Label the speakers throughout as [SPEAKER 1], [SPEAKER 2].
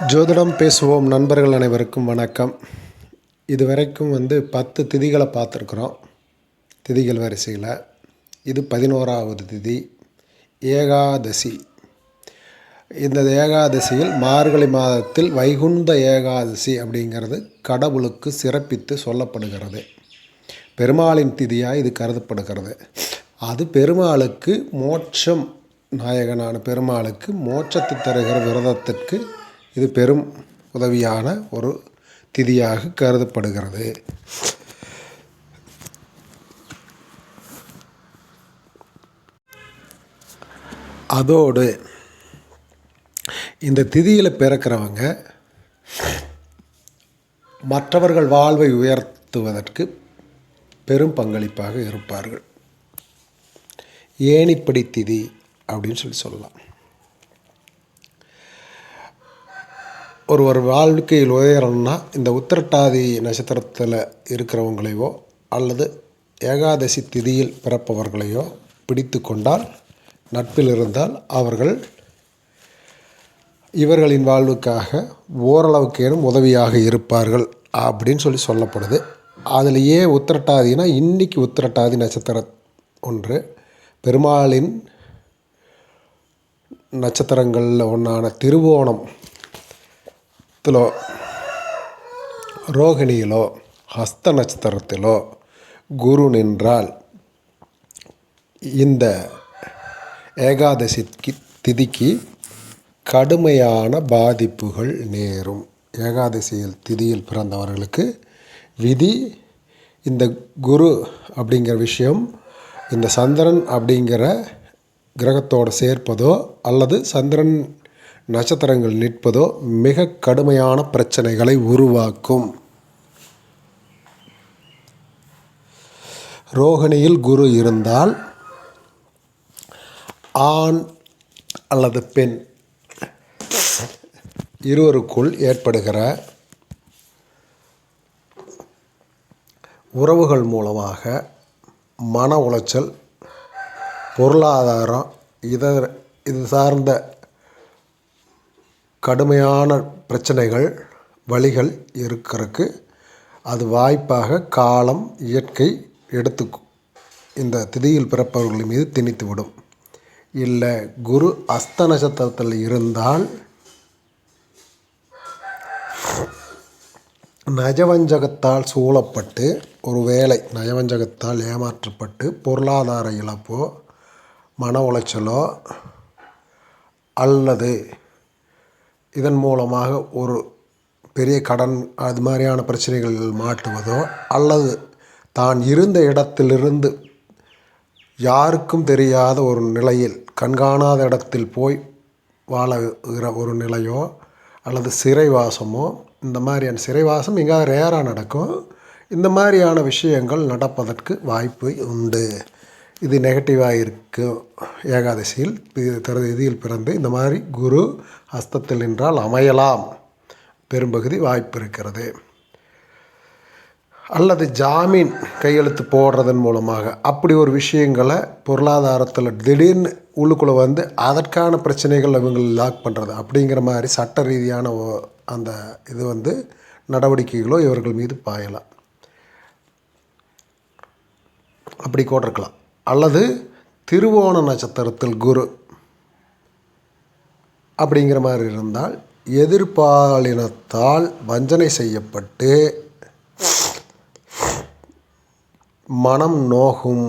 [SPEAKER 1] ஜோதிடம் பேசுவோம் நண்பர்கள் அனைவருக்கும் வணக்கம். இதுவரைக்கும் வந்து பத்து திதிகளை பார்த்துருக்குறோம். திதிகள் வரிசையில். இது பதினோராவது திதி ஏகாதசி. இந்த ஏகாதசியில் மார்கழி மாதத்தில் வைகுண்ட ஏகாதசி அப்படிங்கிறது கடவுளுக்கு சிறப்பித்து சொல்லப்படுகிறது. பெருமாளின் திதியாக இது கருதப்படுகிறது. அது பெருமாளுக்கு மோட்சம். நாயகனான பெருமாளுக்கு மோட்சத்தை தருகிற விரதத்திற்கு இது பெரும் உதவியான ஒரு திதியாக கருதப்படுகிறது. அதோடு இந்த திதியில் பிறக்கிறவங்க மற்றவர்கள் வாழ்வை உயர்த்துவதற்கு பெரும் பங்களிப்பாக இருப்பார்கள். ஏனிப்படி திதி? அப்படின்னு சொல்லி சொல்லலாம். ஒருவர் வாழ்க்கையில் உயரணும்னா இந்த உத்திரட்டாதி நட்சத்திரத்தில் இருக்கிறவங்களையோ அல்லது ஏகாதசி திதியில் பிறப்பவர்களையோ பிடித்து கொண்டால் நட்பில் இருந்தால் அவர்கள் இவர்களின் வாழ்வுக்காக ஓரளவுக்கேனும் உதவியாக இருப்பார்கள் அப்படின்னு சொல்லி சொல்லப்படுது. அதில் ஏன் உத்திரட்டாதினா இன்றைக்கி உத்திரட்டாதி நட்சத்திரம் ஒன்று. பெருமாளின் நட்சத்திரங்களில் ஒன்றான திருவோணம் த்திலோ ரோகிணியிலோ ஹஸ்த நட்சத்திரத்திலோ குரு நின்றால் இந்த ஏகாதசிக்கு திதிக்கு கடுமையான பாதிப்புகள் நேரும். ஏகாதசியில் திதியில் பிறந்தவர்களுக்கு விதி இந்த குரு அப்படிங்கிற விஷயம் இந்த சந்திரன் அப்படிங்கிற கிரகத்தோடு சேர்ப்பதோ அல்லது சந்திரன் நட்சத்திரங்கள் நிற்பதோ மிக கடுமையான பிரச்சனைகளை உருவாக்கும். ரோகிணியில் குரு இருந்தால் ஆண் அல்லது பெண் இருவருக்குள் ஏற்படுகிற உறவுகள் மூலமாக மன உளைச்சல் பொருளாதாரம் இதர் இது சார்ந்த கடுமையான பிரச்சனைகள் வழிகள் இருக்கிறதுக்கு அது வாய்ப்பாக காலம் இயற்கை எடுத்து இந்த திதியில் பிறப்பவர்கள் மீது திணித்து விடும் இல்லை குரு அஸ்த நட்சத்திரத்தில் இருந்தால் நஜவஞ்சகத்தால் சூழப்பட்டு ஒரு வேலை நயவஞ்சகத்தால் ஏமாற்றப்பட்டு பொருளாதார இழப்போ மன உளைச்சலோ அல்லது இதன் மூலமாக ஒரு பெரிய கடன் அது மாதிரியான பிரச்சனைகளில் மாட்டுவதோ அல்லது தான் இருந்த இடத்திலிருந்து யாருக்கும் தெரியாத ஒரு நிலையில் கண்காணாத இடத்தில் போய் வாழுகிற ஒரு நிலையோ அல்லது சிறைவாசமோ இந்த மாதிரியான சிறைவாசம் மிக ரேராக நடக்கும். இந்த மாதிரியான விஷயங்கள் நடப்பதற்கு வாய்ப்பு உண்டு. இது நெகட்டிவாக இருக்கும் ஏகாதசியில் இதில் பிறந்து இந்த மாதிரி குரு ஹஸ்தத்தில் நின்றால் அமையலாம். பெரும்பகுதி வாய்ப்பு இருக்கிறது. அல்லது ஜாமீன் கையெழுத்து போடுறதன் மூலமாக அப்படி ஒரு விஷயங்களை பொருளாதாரத்தில் திடீர்னு உள்ளுக்குள்ளே வந்து அதற்கான பிரச்சனைகள் இவங்க லாக் பண்ணுறது அப்படிங்கிற மாதிரி சட்ட ரீதியான அந்த இது வந்து நடவடிக்கைகளோ இவர்கள் மீது பாயலாம். அப்படி கூட இருக்கலாம். அல்லது திருவோண நட்சத்திரத்தில் குரு அப்படிங்கிற மாதிரி இருந்தால் எதிர்பாலினத்தால் வஞ்சனை செய்யப்பட்டு மனம் நோகும்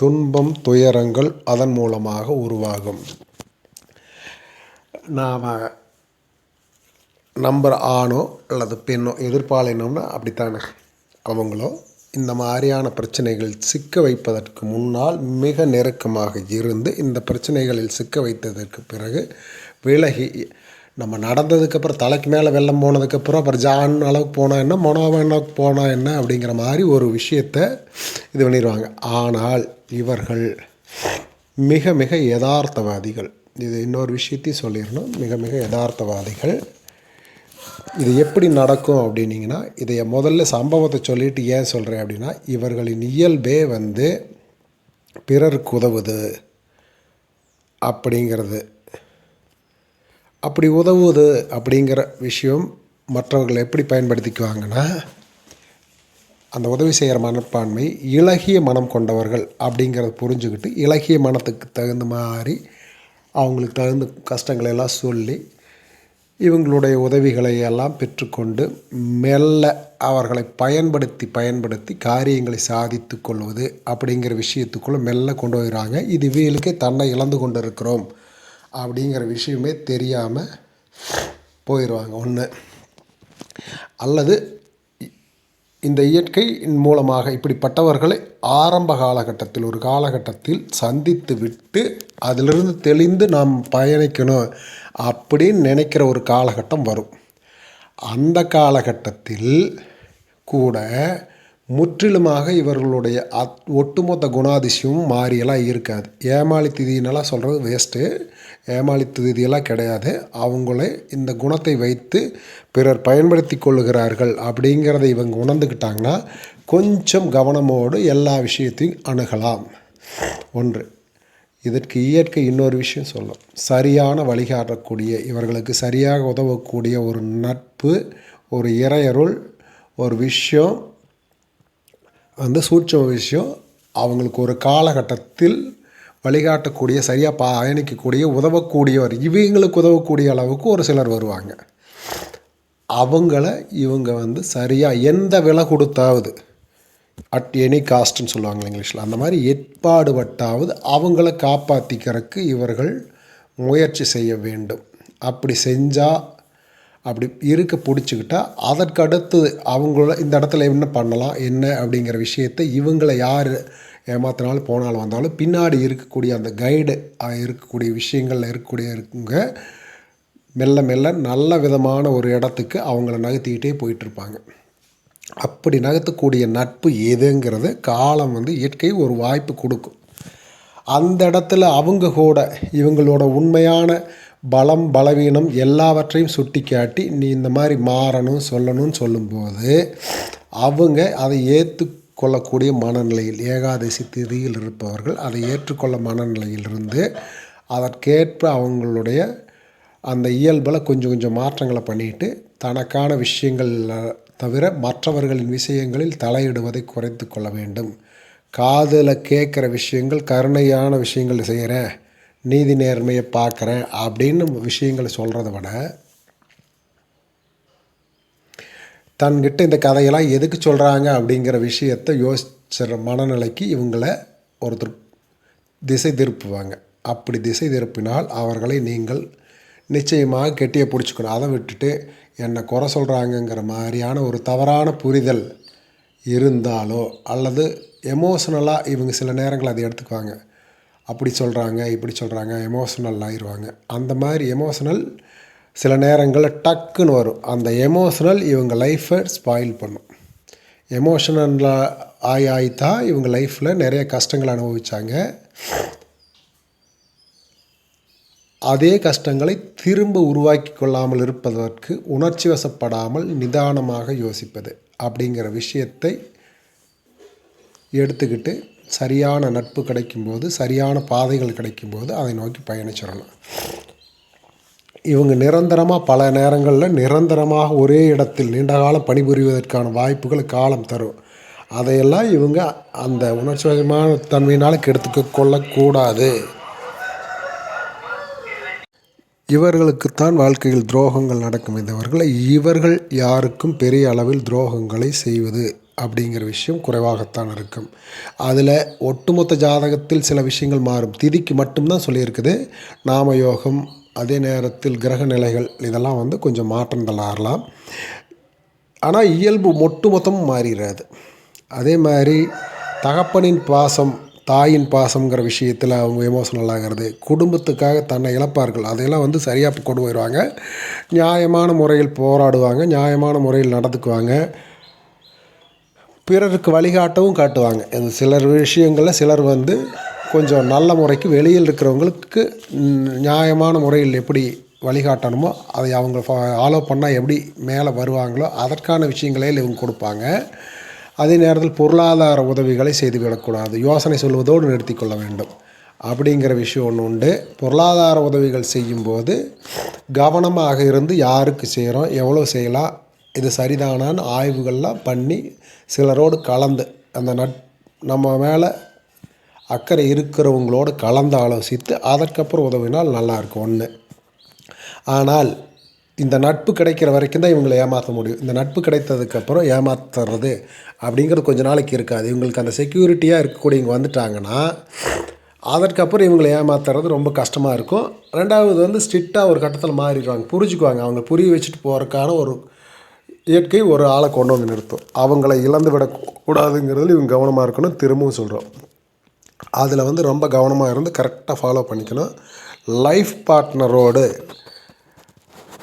[SPEAKER 1] துன்பம் துயரங்கள் அதன் மூலமாக உருவாகும். நாம் நம்பர் ஆணோ அல்லது பெண்ணோ எதிர்பாலினம்னா அப்படித்தானே? அவங்களோ இந்த மாதிரியான பிரச்சனைகள் சிக்க வைப்பதற்கு முன்னால் மிக நெருக்கமாக இருந்து இந்த பிரச்சனைகளில் சிக்க வைத்ததற்கு பிறகு விலகி நம்ம நடந்ததுக்கப்புறம் தலைக்கு மேலே வெள்ளம் போனதுக்கப்புறம் அப்புறம் ஜான் அளவுக்கு போனால் என்ன மொனோவனுக்கு போனால் என்ன அப்படிங்கிற மாதிரி ஒரு விஷயத்தை இது பண்ணிடுவாங்க. ஆனால் இவர்கள் மிக மிக யதார்த்தவாதிகள். இது இன்னொரு விஷயத்தையும் சொல்லிடணும். மிக மிக யதார்த்தவாதிகள். இது எப்படி நடக்கும் அப்படின்னிங்கன்னா இதை முதல்ல சம்பவத்தை சொல்லிவிட்டு ஏன் சொல்கிறேன் அப்படின்னா இவர்களின் இயல்பே வந்து பிறருக்கு உதவுது அப்படிங்கிறது. அப்படி உதவுது அப்படிங்கிற விஷயம் மற்றவர்கள் எப்படி பயன்படுத்திக்குவாங்கன்னா அந்த உதவி செய்கிற மனப்பான்மை இலகிய மனம் கொண்டவர்கள் அப்படிங்கிறத புரிஞ்சுக்கிட்டு இலகிய மனத்துக்கு தகுந்த மாதிரி அவங்களுக்கு தகுந்த கஷ்டங்களை எல்லாம் சொல்லி இவங்களுடைய உதவிகளை எல்லாம் பெற்றுக்கொண்டு மெல்ல அவர்களை பயன்படுத்தி பயன்படுத்தி காரியங்களை சாதித்து கொள்வது அப்படிங்கிற விஷயத்துக்குள்ளே மெல்ல கொண்டு வருகிறாங்க இது இவங்களுக்கே தன்னை இழந்து கொண்டு இருக்கிறோம் அப்படிங்கிற விஷயமே தெரியாமல் போயிடுவாங்க. ஒன்று அல்லது இந்த இயற்கையின் மூலமாக இப்படிப்பட்டவர்களை ஆரம்ப காலகட்டத்தில் ஒரு காலகட்டத்தில் சந்தித்து விட்டு அதிலிருந்து தெளிந்து நாம் பயணிக்கணும். அப்படின்னு நினைக்கிற ஒரு காலகட்டம் வரும். அந்த காலகட்டத்தில் கூட முற்றிலுமாக இவர்களுடைய அத் ஒட்டுமொத்த குணாதிசயமும் மாறியெல்லாம் இருக்காது. ஏமாளி திதினெல்லாம் சொல்கிறது வேஸ்ட்டு ஏமாளி திதியெல்லாம் கிடையாது. அவங்களே இந்த குணத்தை வைத்து பிறர் பயன்படுத்தி கொள்ளுகிறார்கள் அப்படிங்கிறத இவங்க உணர்ந்துக்கிட்டாங்கன்னா கொஞ்சம் கவனமோடு எல்லா விஷயத்தையும் அணுகலாம். ஒன்று. இதற்கு இயற்கை இன்னொரு விஷயம் சொல்லும். சரியான வழிகாட்டக்கூடிய இவர்களுக்கு சரியாக உதவக்கூடிய ஒரு நட்பு ஒரு இறையருள் ஒரு விஷயம் வந்து சூட்சம விஷயம் அவங்களுக்கு ஒரு காலகட்டத்தில் வழிகாட்டக்கூடிய சரியாக பயணிக்கக்கூடிய உதவக்கூடியவர் இவங்களுக்கு உதவக்கூடிய அளவுக்கு ஒரு சிலர் வருவாங்க. அவங்கள இவங்க வந்து சரியாக எந்த விலை கொடுத்தாவது அட் எனி காஸ்ட்னு சொல்லுவாங்க இங்கிலீஷில். அந்த மாதிரி எட்பாடுபட்டாவது அவங்கள காப்பாற்றிக்கிறதுக்கு இவர்கள் முயற்சி செய்ய வேண்டும். அப்படி செஞ்சால் அப்படி இருக்க பிடிச்சிக்கிட்டா அதற்கடுத்து அவங்கள இந்த இடத்துல என்ன பண்ணலாம் என்ன அப்படிங்கிற விஷயத்தை இவங்களை யார் ஏமாத்தினாலும் போனாலும் வந்தாலும் பின்னாடி இருக்கக்கூடிய அந்த கைடு இருக்கக்கூடிய விஷயங்களில் இருக்கக்கூடிய இருக்குங்க மெல்ல மெல்ல நல்ல விதமான ஒரு இடத்துக்கு அவங்கள நகர்த்திக்கிட்டே போயிட்டுருப்பாங்க அப்படி நகர்த்தக்கூடிய நட்பு எதுங்கிறது காலம் வந்து இயற்கை ஒரு வாய்ப்பு கொடுக்கும். அந்த இடத்துல அவங்க கூட இவங்களோட உண்மையான பலம் பலவீனம் எல்லாவற்றையும் சுட்டி காட்டி நீ இந்த மாதிரி மாறணும் சொல்லணும்னு சொல்லும்போது அவங்க அதை ஏற்றுக்கொள்ளக்கூடிய மனநிலையில் ஏகாதசி திதியில் இருப்பவர்கள் அதை ஏற்றுக்கொள்ள மனநிலையிலிருந்து அதற்கேற்ப அவங்களுடைய அந்த இயல்பில் கொஞ்சம் கொஞ்சம் மாற்றங்களை பண்ணிட்டு தனக்கான விஷயங்கள் தவிர மற்றவர்களின் விஷயங்களில் தலையிடுவதை குறைத்து கொள்ள வேண்டும். காதில் கேட்குற விஷயங்கள் கருணையான விஷயங்கள் செய்கிறேன் நீதி நேர்மையை பார்க்குறேன் அப்படின்னு விஷயங்களை சொல்கிறத விட தன்கிட்ட இந்த கதையெல்லாம் எதுக்கு சொல்கிறாங்க அப்படிங்கிற விஷயத்தை யோசிச்சுற மனநிலைக்கு இவங்களை ஒருத்தர் திசை திருப்புவாங்க. அப்படி திசை திருப்பினால் அவர்களை நீங்கள் நிச்சயமாக கெட்டியை பிடிச்சிக்கணும். அதை விட்டுட்டு என்னை குறை சொல்கிறாங்கங்கிற மாதிரியான ஒரு தவறான புரிதல் இருந்தாலோ அல்லது எமோஷ்னலாக இவங்க சில நேரங்கள் அதை எடுத்துக்குவாங்க. அப்படி சொல்கிறாங்க இப்படி சொல்கிறாங்க எமோஷ்னல் ஆயிடுவாங்க அந்த மாதிரி எமோஷ்னல் சில நேரங்களில் டக்குன்னு வரும். அந்த எமோஷ்னல் இவங்க லைஃப்பை ஸ்பாயில் பண்ணும். எமோஷனலில் ஆகி ஆகித்தான் இவங்க லைஃப்பில் நிறைய கஷ்டங்கள் அனுபவித்தாங்க அதே கஷ்டங்களை திரும்ப உருவாக்கி கொள்ளாமல் இருப்பதற்கு உணர்ச்சி வசப்படாமல் நிதானமாக யோசிப்பது அப்படிங்கிற விஷயத்தை எடுத்துக்கிட்டு சரியான நட்பு கிடைக்கும்போது சரியான பாதைகள் கிடைக்கும்போது அதை நோக்கி பயணிச்சிடணும் இவங்க நிரந்தரமாக பல நேரங்களில் நிரந்தரமாக ஒரே இடத்தில் நீண்டகாலம் பணிபுரிவதற்கான வாய்ப்புகள் காலம் தரும். அதையெல்லாம் இவங்க அந்த உணர்ச்சிவசமான தன்மையினால் கெடுத்துக்க கொள்ளக்கூடாது இவர்களுக்குத்தான் வாழ்க்கையில் துரோகங்கள் நடக்கும். இந்தவர்கள் இவர்கள் யாருக்கும் பெரிய அளவில் துரோகங்களை செய்வது அப்படிங்கிற விஷயம் குறைவாகத்தான் இருக்கும். அதில் ஒட்டுமொத்த ஜாதகத்தில் சில விஷயங்கள் மாறும். திதிக்கு மட்டும்தான் சொல்லியிருக்குது. நாம யோகம் அதே நேரத்தில் கிரக நிலைகள் இதெல்லாம் வந்து கொஞ்சம் மாற்றம் தள்ளாறலாம் ஆனால் இயல்பு ஒட்டுமொத்தமும் மாறிடாது அதே மாதிரி தகப்பனின் பாசம் தாயின் பாசங்கிற விஷயத்தில் அவங்க எமோஷனல் ஆகிறது குடும்பத்துக்காக தன்னை இழப்பார்கள். அதையெல்லாம் வந்து சரியாக கொண்டு போயிடுவாங்க. நியாயமான முறையில் போராடுவாங்க நியாயமான முறையில் நடந்துக்குவாங்க. பிறருக்கு வழிகாட்டவும் காட்டுவாங்க. இந்த சிலர் விஷயங்களில் சிலர் வந்து கொஞ்சம் நல்ல முறைக்கு வெளியில் இருக்கிறவங்களுக்கு நியாயமான முறையில் எப்படி வழிகாட்டணுமோ அதை அவங்க ஃபாலோ பண்ணால் எப்படி மேலே வருவாங்களோ அதற்கான விஷயங்களே இவங்க கொடுப்பாங்க. அதே நேரத்தில் பொருளாதார உதவிகளை செய்துவிடக்கூடாது யோசனை சொல்வதோடு நிறுத்தி கொள்ள வேண்டும். அப்படிங்கிற விஷயம் ஒன்று உண்டு. பொருளாதார உதவிகள் செய்யும்போது கவனமாக இருந்து யாருக்கு செய்கிறோம் எவ்வளோ செய்யலாம் இது சரிதானான்னு ஆய்வுகள்லாம் பண்ணி சிலரோடு கலந்து அந்த நட் நம்ம மேலே அக்கறை இருக்கிறவங்களோடு கலந்து ஆலோசித்து அதற்கப்புறம் உதவினால் நல்லாயிருக்கும் ஒன்று ஆனால் இந்த நட்பு கிடைக்கிற வரைக்கும் தான் இவங்களை ஏமாற்ற முடியும். இந்த நட்பு கிடைத்ததுக்கப்புறம் ஏமாத்துறது அப்படிங்கிறது கொஞ்ச நாளைக்கு இருக்காது. இவங்களுக்கு அந்த செக்யூரிட்டியாக இருக்கக்கூடிய இங்கே வந்துட்டாங்கன்னா அதற்கப்புறம் இவங்களை ஏமாத்துறது ரொம்ப கஷ்டமாக இருக்கும். ரெண்டாவது வந்து ஸ்ட்ரிக்டாக ஒரு கட்டத்தில் மாறிடுவாங்க. புரிஞ்சுக்குவாங்க. அவங்க புரிய வச்சுட்டு போகிறக்கான ஒரு இயற்கை ஒரு ஆளை கொண்டு வந்து நிறுத்தும். அவங்கள இழந்து விடக்கூடாதுங்கிறதுல இவங்க கவனமாக இருக்கணும். திரும்பவும் சொல்கிறோம் அதில் வந்து ரொம்ப கவனமாக இருந்து கரெக்டாக ஃபாலோ பண்ணிக்கணும். லைஃப் பார்ட்னரோடு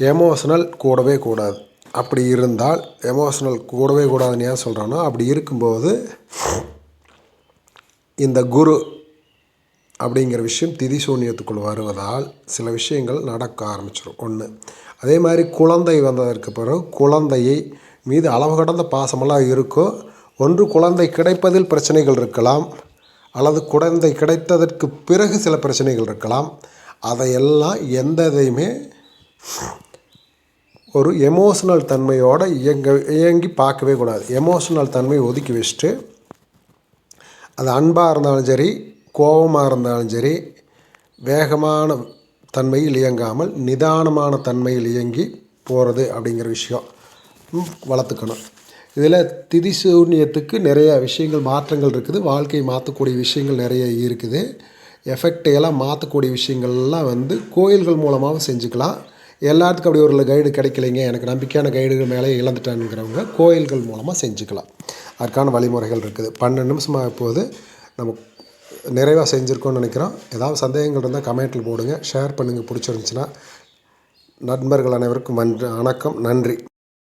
[SPEAKER 1] எமோஷனல் கூடவே கூடாது. அப்படி இருந்தால் எமோஷனல் கூடவே கூடாதுன்னு ஏன் சொல்கிறேன்னா அப்படி இருக்கும்போது இந்த குரு அப்படிங்கிற விஷயம் திதி சூன்யத்துக்குள் வருவதால் சில விஷயங்கள் நடக்க ஆரம்பிச்சிடும் ஒன்று அதே மாதிரி குழந்தை வந்ததற்கு பிறகு குழந்தையை மீது அளவு கடந்த பாசமெல்லாம் இருக்கும் ஒன்று குழந்தை கிடைப்பதில் பிரச்சனைகள் இருக்கலாம் அல்லது குழந்தை கிடைத்ததற்கு பிறகு சில பிரச்சனைகள் இருக்கலாம் அதையெல்லாம் எந்த இதையுமே ஒரு எமோஷனல் தன்மையோடு இயங்க இயங்கி பார்க்கவே கூடாது. எமோஷனல் தன்மையை ஒதுக்கி வச்சுட்டு அது அன்பாக இருந்தாலும் சரி கோபமாக இருந்தாலும் சரி வேகமான தன்மையில் இயங்காமல் நிதானமான தன்மையில் இயங்கி போகிறது அப்படிங்கிற விஷயம் வளர்த்துக்கணும். இதில் திதி சூன்யத்துக்கு நிறைய விஷயங்கள் மாற்றங்கள் இருக்குது. வாழ்க்கையை மாற்றக்கூடிய விஷயங்கள் நிறைய இருக்குது. எஃபெக்டையெல்லாம் மாற்றக்கூடிய விஷயங்கள்லாம் வந்து கோயில்கள் மூலமாகவும் செஞ்சுக்கலாம். எல்லாத்துக்கும் அப்படி ஒரு கைடு கிடைக்கலைங்க. எனக்கு நம்பிக்கையான கைடுகள் மேலே இழந்துட்டேனுங்கிறவங்க கோயில்கள் மூலமாக செஞ்சுக்கலாம். அதுக்கான வழிமுறைகள் இருக்குது. பன்னெண்டு நிமிஷமாக இப்போது நம்ம நிறைவாக செஞ்சுருக்கோம்னு நினைக்கிறோம். ஏதாவது சந்தேகங்கள் இருந்தால் கமெண்ட்டில் போடுங்க. ஷேர் பண்ணுங்கள் பிடிச்சிருந்துச்சின்னா நண்பர்கள் அனைவருக்கும் வணக்கம். நன்றி.